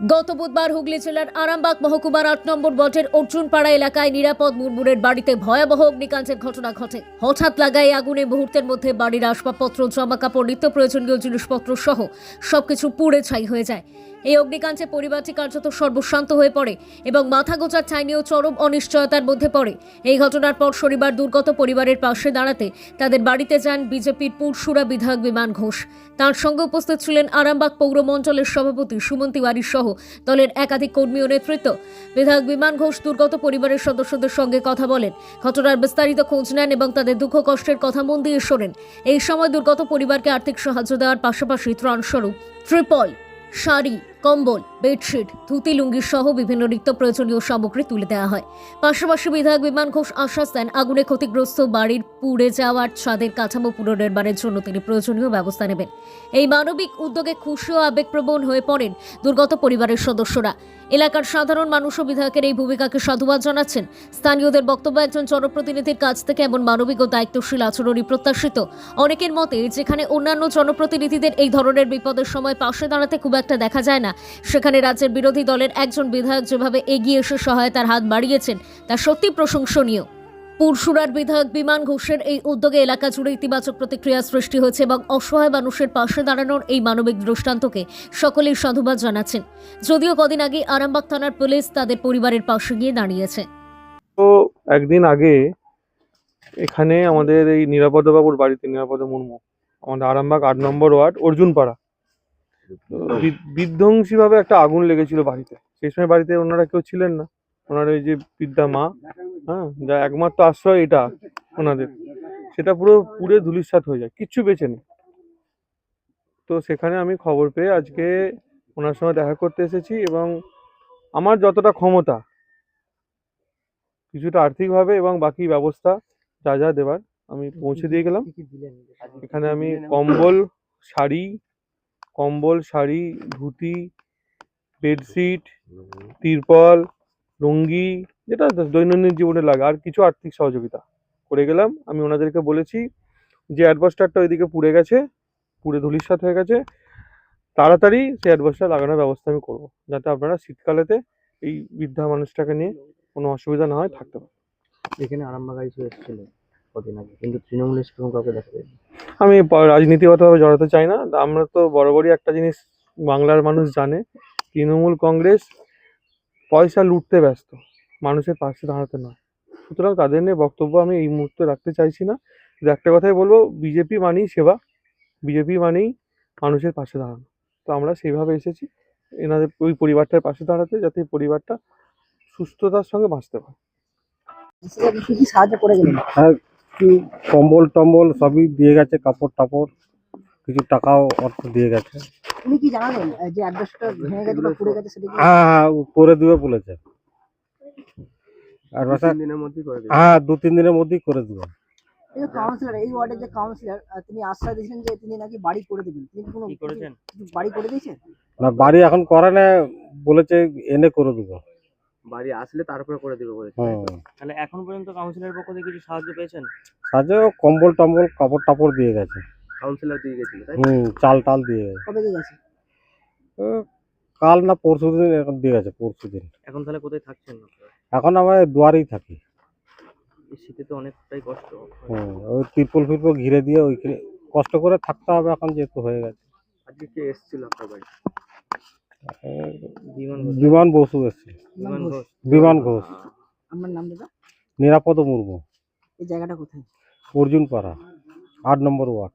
গত বুধবার হুগলি জেলার আরামবাগ মহকুমার আট নম্বর ওয়ার্ডের অর্জুনপাড়া এলাকায় নিরাপদ মুরমুরের বাড়িতে ভয়াবহ অগ্নিকাণ্ডের ঘটনা ঘটে। হঠাৎ লাগায় আগুনে মুহূর্তের মধ্যে বাড়ির আসবাবপত্র জামা কাপড় নিত্য প্রয়োজনীয় জিনিসপত্র সহ সবকিছু পুড়ে ছাই হয়ে যায়। এই অগ্নিকাণ্ডে পরিবারটি কার্যত সর্বশান্ত হয়ে পড়ে এবং মাথা গোজার ছাই নিয়েও চরম অনিশ্চয়তার মধ্যে পড়ে। এই ঘটনার পর শনিবার দুর্গত পরিবারের পাশে দাঁড়াতে তাদের বাড়িতে যান বিজেপির পুরসুরা বিধায়ক বিমান ঘোষ। তার সঙ্গে উপস্থিত ছিলেন আরামবাগ পৌরমণ্ডলের সভাপতি সুমন তিওয়ারি সহ দলের একাধিক কর্মী ও নেতৃত্ব। বিধায়ক বিমান ঘোষ দুর্গত পরিবারের সদস্যদের সঙ্গে কথা বলেন। ঘটনার বিস্তারিত খোঁজ নেন এবং তাদের দুঃখ কষ্টের কথা মন দিয়ে শোনেন। এই সময় দুর্গত পরিবারকে আর্থিক সাহায্য দেওয়ার পাশাপাশি ত্রাণস্বরূপ ট্রিপল শাড়ি কম্বল, বেডশিট, ধুতি, লুঙ্গি সহ বিভিন্ন নিত্য প্রয়োজনীয় সামগ্রী তুলে দেওয়া হয়। পাশাপাশি বিধায়ক বিমান ঘোষ আশ্বাস দেন, আগুনে ক্ষতিগ্রস্ত বাড়ির পুড়ে যাওয়ার ছাদের কাঠামো পুনর্নির্মাণের জন্য তিনি প্রয়োজনীয় ব্যবস্থা নেবেন। এই মানবিক উদ্যোগে খুশি ও আবেগপ্রবণ হয়ে পড়েন দুর্গত পরিবারের সদস্যরা। এলাকার সাধারণ মানুষও বিধায়কের এই ভূমিকাকে সাধুবাদ জানাচ্ছেন। স্থানীয়দের বক্তব্য একজন জনপ্রতিনিধির কাছ থেকে এমন মানবিক ও দায়িত্বশীল আচরণই প্রত্যাশিত। অনেকের মতে, যেখানে অন্যান্য জনপ্রতিনিধিদের এই ধরনের বিপদের সময় পাশে দাঁড়াতে খুব একটা দেখা যায় না, সেখানে রাজ্যের বিরোধী দলের একজন বিধায়ক যেভাবে এগিয়ে এসে সহায়তার হাত বাড়িয়েছেন, তা সত্যি প্রশংসনীয়। পুরসুরার বিধায়ক বিমান ঘোষের এই উদ্যোগে এলাকা জুড়ে ইতিবাচক প্রতিক্রিয়া সৃষ্টি হয়েছে এবং অসহায় মানুষের পাশে দাঁড়ানোর এই মানবিক দৃষ্টান্তকে সকলেই সাধুবাদ জানাচ্ছেন। যদিও কদিন আগে আরামবাগ থানার পুলিশ তাদের পরিবারের পাশে গিয়ে দাঁড়িয়েছে। তো একদিন আগে এখানে আমাদের এই নিরাপদবাবুর বাড়িতে নিরাপদ মুর্মু আমাদের আরামবাগ আট নম্বর ওয়ার্ড অর্জুনপাড়া তো বি- বিধ্বংসীভাবে একটা আগুন লেগেছিল বাড়িতে। সেই সময় বাড়িতে ওনারা কেউ ছিলেন না। ওনার ওই যে বিদ্যা মা হ্যাঁ যা একমাত্র আশ্রয় এটা ওনাদের। সেটা পুরো পুড়ে ধুলিস্বাত হয়ে যায়, কিচ্ছু বেঁচে নেই। তো সেখানে আমি খবর পেয়ে আজকে ওনার সঙ্গে দেখা করতে এসেছি এবং আমার যতটা ক্ষমতা, কিছুটা আর্থিকভাবে এবং বাকি ব্যবস্থা যা যা দেবার, আমি পৌঁছে দিয়ে গেলাম। এখানে আমি কম্বল, শাড়ি কম্বল, শাড়ি, ধুতি, বেডশিট, তিরপল লুঙ্গি যেটা দৈনন্দিন জীবনে লাগে। আর কিছু আর্থিক সহযোগিতা। করে গেলাম। আমি ওনাদেরকে বলেছি যে অ্যাডভাস্টারটা ওইদিকে পুড়ে গেছে পুড়ে ধুলিস্বাত হয়ে গেছে। তাড়াতাড়ি সেই অ্যাডভাস্টার লাগানোর ব্যবস্থা আমি করব। যাতে আপনারা শীতকালেতে এই বৃদ্ধা মানুষটাকে নিয়ে কোনো অসুবিধা না হয় থাকতে পারে এখানে আরামবাগ আইসি এসেছিল কদিন আগে। কিন্তু তৃণমূলের সেরকম কাউকে দেখা যায়নি। আমি রাজনীতিগতভাবে জড়াতে চাই না। আমরা তো বরাবরই একটা জিনিস বাংলার মানুষ জানে। তৃণমূল কংগ্রেস পয়সা লুটতে ব্যস্ত। মানুষের পাশে দাঁড়াতে নয়। সুতরাং তাদের নিয়ে বক্তব্য আমি এই মুহূর্তে রাখতে চাইছি না। কিন্তু একটা কথাই বলব বিজেপি মানেই সেবা। বিজেপি মানেই মানুষের পাশে দাঁড়ানো। তো আমরা সেইভাবে এসেছি। এনাদের ওই পরিবারটার পাশে দাঁড়াতে যাতে পরিবারটা সুস্থতার সঙ্গে বাঁচতে পারে। সাহায্য করে গেলেন কি কম্বল টম্বল সবই দিয়ে গেছে কাপড় টাপড়। কিছু টাকাও অর্থ দিয়ে গেছে। উনি কি জানালেন যে অ্যাড্রেসটা ভেঙে গেছে বা পুড়ে গেছে সেটা কি হ্যাঁ হ্যাঁ ও করে দিবে বলেছে। আর বাসা দিনের মধ্যেই করে দেবে। হ্যাঁ দু তিন দিনের মধ্যেই করে দিবে। এই কাউন্সিলর এই ওয়ার্ডের যে কাউন্সিলর তিনি আশ্বাস দিয়েছেন যে তিনি নাকি বাড়ি করে দেবেন। তিনি কি কোনো কি করেছেন? বাড়ি করে দিয়েছেন? না বাড়ি এখন করে না বলেছে এনে করে দিব। বাড়ি আসলে তারপরে করে দেবে বলেছে। তাহলে এখন পর্যন্ত কাউন্সিলরের পক্ষ থেকে কিছু সাহায্য পেয়েছেন? ও কম্বল টম্বল কাপড় টাপড় দিয়ে গেছে। কাউন্সিলর দিয়ে গেছিল তাই হুম চাল টাল দিয়ে গেছে। কবে দিয়ে গেছে? ও, কাল না পরশু দিন এখন দিয়ে গেছে পরশু দিন। এখন তাহলে কোথায় থাকছেন? এখন আমরা দুয়ারেই থাকি। শীতে তো অনেকটাই কষ্ট। হুম ওই তিরপল ফিরপল ঘিরে দিয়ে ওইখানে কষ্ট করে থাকতে হবে এখন যেহেতু হয়ে গেছে। আজকে কে এসেছিল আপনার বাড়ি? বিমান বসু এসছে বিমান ঘোষ। বিমান ঘোষ। নাম দাদা? নিরাপদ মুর্মু। এই জায়গাটা কোথায়? অর্জুন পাড়া আট নম্বর ওয়ার্ড।